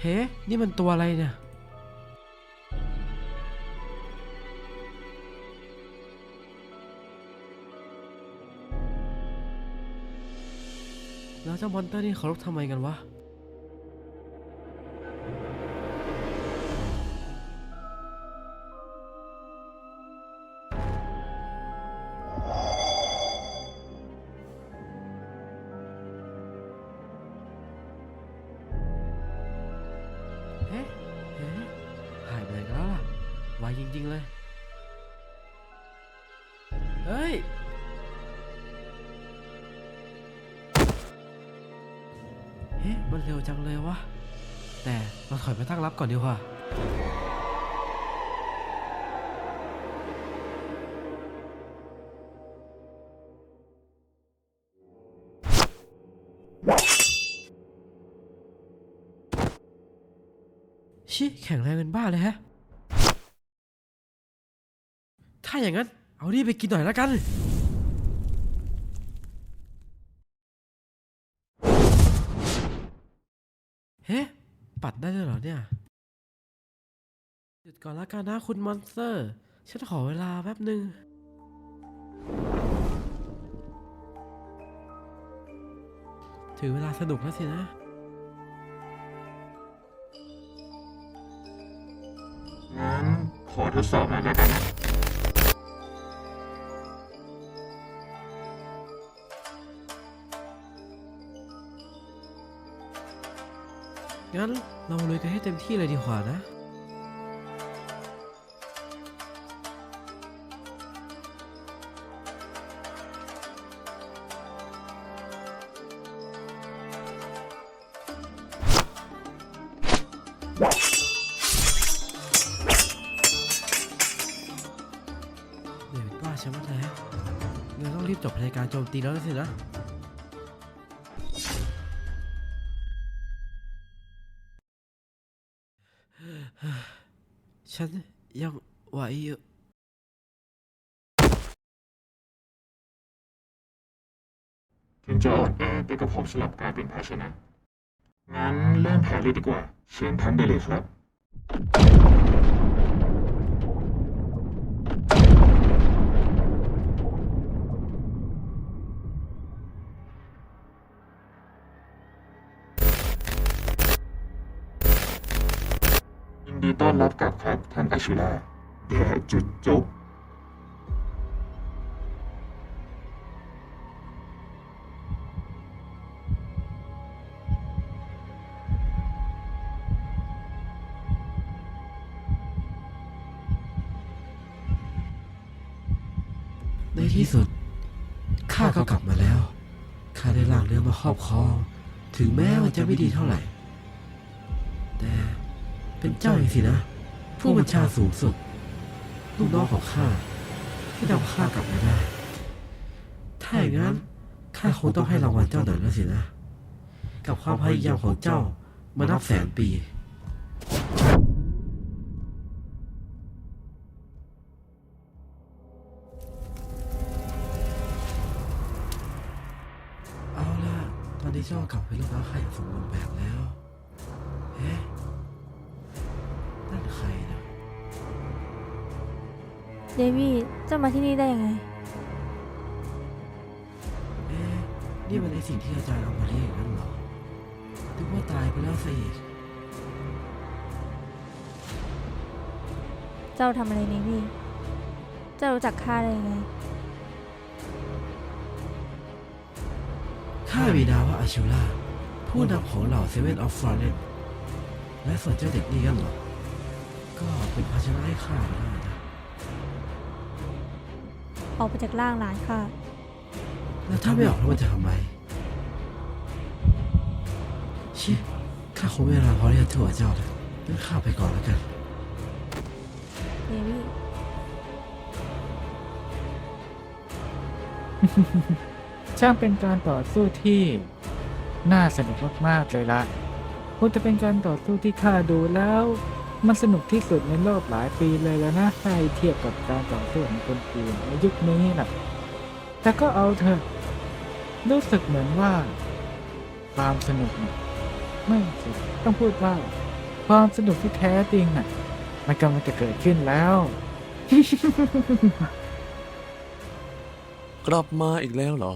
เฮ้ นี่มันตัวอะไรเนี่ย แล้วเจ้ามอนเตอร์นี่เขารบทำไมกันวะ เฮ้เฮ้หายไปไหนกันแล้วล่ะวายจริงๆเลย เฮ้ย เฮ้มันเร็วจังเลยวะ แต่เราถอยไปตั้งรับก่อนดีกว่า ชิแข็งแรงเป็นบ้าเลยฮะ ถ้าอย่างนั้น เอานี่ไปกินหน่อยแล้วกัน เฮ้ปัดได้ด้วยเหรอเนี่ย หยุดก่อนละกันนะคุณมอนสเตอร์ ฉันขอเวลาแป๊บหนึ่งถึงเวลาสนุกแล้วสินะ อทดสอบหน่อยแล้วกันนะงั้นเราลุยกันให้เต็มที่เลยดีกว่านะเฉันว่าแล้วงั้นต้องรีบจบรายการโจมตีแล้วสินะฉันยังไหวอยู่ถึงจะอ่อนแอแต่ก็พร้อมสลับกลายเป็นภาชนะ งั้นเริ่มแผนเลยดีกว่า เชิญท่านได้เลยครับ รับกลับครับ ท่านอาชูล่าแด่จุดจบในที่สุดข้าก็กลับมาแล้วข้าได้ล่างเรือมาครอบครอง ถึงแม้มันจะไม่ดีเท่าไหร่แต่ เป็นเจ้าเองสินะ ผู้บัญชาสูงสุด ลูกน้องของข้าที่นำข้ากลับมาได้ ถ้าอย่างนั้นข้าคงต้องให้รางวัลเจ้าหน่อยแล้วสินะ กับความพยายามของเจ้ามานับแสนปีเอาล่ะตอนนี้เจ้ากลับไปลูกน้องข้าอย่างสมบูรณ์แบบแล้ว เดวี่เจ้ามาที่นี่ได้ยังไง เอ๊ะนี่มันในสิ่งที่อาจารย์เอามาเรียกนั่นเหรอนึกว่าตายไปแล้วสิเจ้าทำอะไรเนวี่ เจ้ารู้จักข้าได้ยังไง ข้ามีนามว่าอาชูล่าผู้นำของเหล่าเซเว่นออฟฟลอเรนและส่วนเจ้าเด็กนี่กันเหรอ ก็เป็นภาชนะให้ข้าก็ได้นะ ออกไปจากร่างหลานข้าแล้วถ้าไม่ออกแล้วมันจะทำไมชิข้าคงไม่เวลาพอที่จะถั่วเจ้าเลยงั้นข้าไปก่อนแล้วกันเดวี่ช่างเป็นการต่อสู้ที่น่าสนุกมากๆเลยละคงจะเป็นการต่อสู้ที่ข้าดูแล้ว มันสนุกที่สุดในรอบหลายปีเลยแล้วนะถ้าเทียบกับการต่อสู้ของคนจีนในยุคนี้นะแต่ก็เอาเถอะรู้สึกเหมือนว่า ความสนุกนะไม่สิต้องพูดว่า ความสนุกที่แท้จริงน่ะ มันกำลังจะเกิดขึ้นแล้ว กลับมาอีกแล้วเหรอ